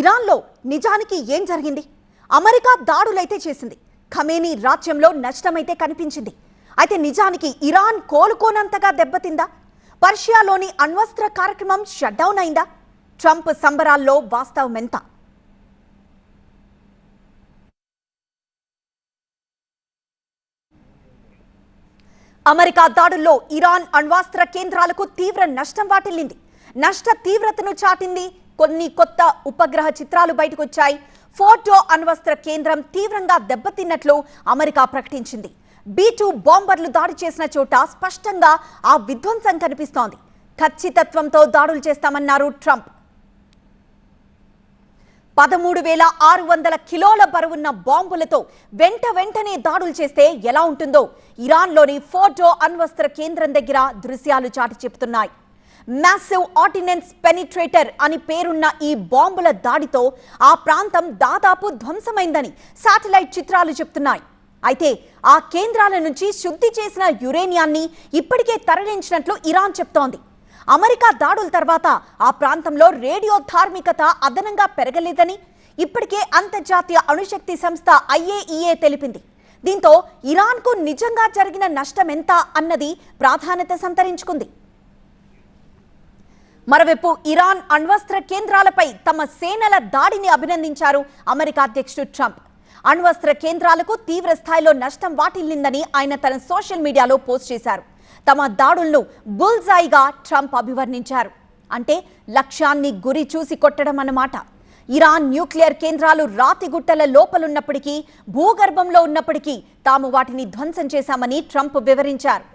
ఇరాన్లో నిజానికి ఏం జరిగింది? అమెరికా దాడులైతే చేసింది. ఖమేనీ రాజ్యంలో నష్టమైతే కనిపించింది. అయితే నిజానికి ఇరాన్ కోలుకోనంతగా దెబ్బతిందా? పర్షియాలోని అణ్వస్త్ర కార్యక్రమం షట్డౌన్ అయిందా? ట్రంప్ సంబరాల్లో వాస్తవం ఎంత? అమెరికా దాడుల్లో ఇరాన్ అణ్వాస్త్ర కేంద్రాలకు తీవ్ర నష్టం వాటిల్లింది. నష్ట తీవ్రతను చాటింది కొన్ని కొత్త ఉపగ్రహ చిత్రాలు బయటకొచ్చాయి. ఫోటో అణ్వస్త్ర కేంద్రం తీవ్రంగా దెబ్బతిన్నట్లు అమెరికా ప్రకటించింది. బీ టూ బాంబర్లు దాడి చేసిన చోట స్పష్టంగా ఆ విధ్వంసం కనిపిస్తోంది. ఖచ్చితత్వంతో దాడులు చేస్తామన్నారు ట్రంప్. పదమూడు వేల ఆరు వందల కిలోల బరువున్న బాంబులతో వెంట వెంటనే దాడులు చేస్తే ఎలా ఉంటుందో ఇరాన్లోని ఫోటో అణ్వస్త్ర కేంద్రం దగ్గర దృశ్యాలు చాటి చెబుతున్నాయి మ్యాసివ్ ఆర్డినెన్స్ పెనిట్రేటర్ అని పేరున్న ఈ బాంబుల దాడితో ఆ ప్రాంతం దాదాపు ధ్వంసమైందని శాటిలైట్ చిత్రాలు చెప్తున్నాయి. అయితే ఆ కేంద్రాల నుంచి శుద్ధి చేసిన యురేనియాన్ని ఇప్పటికే తరలించినట్లు ఇరాన్ చెప్తోంది. అమెరికా దాడుల తర్వాత ఆ ప్రాంతంలో రేడియో ధార్మికత అదనంగా పెరగలేదని ఇప్పటికే అంతర్జాతీయ అణుశక్తి సంస్థ ఐఏఈఏ తెలిపింది. దీంతో ఇరాన్కు నిజంగా జరిగిన నష్టం ఎంత అన్నది ప్రాధాన్యత సంతరించుకుంది. మరోవైపు ఇరాన్ అణ్వస్త్ర కేంద్రాలపై తమ సేనల దాడిని అభినందించారు అమెరికా అధ్యక్షుడు ట్రంప్. అణ్వస్త్ర కేంద్రాలకు తీవ్ర స్థాయిలో నష్టం వాటిల్లిందని ఆయన తన సోషల్ మీడియాలో పోస్ట్ చేశారు. తమ దాడులను బుల్జాయిగా ట్రంప్ అభివర్ణించారు. అంటే లక్ష్యాన్ని గురి చూసి కొట్టడం అన్నమాట. ఇరాన్ న్యూక్లియర్ కేంద్రాలు రాతిగుట్టల లోపలున్నప్పటికీ భూగర్భంలో ఉన్నప్పటికీ తాము వాటిని ధ్వంసం చేశామని ట్రంప్ వివరించారు.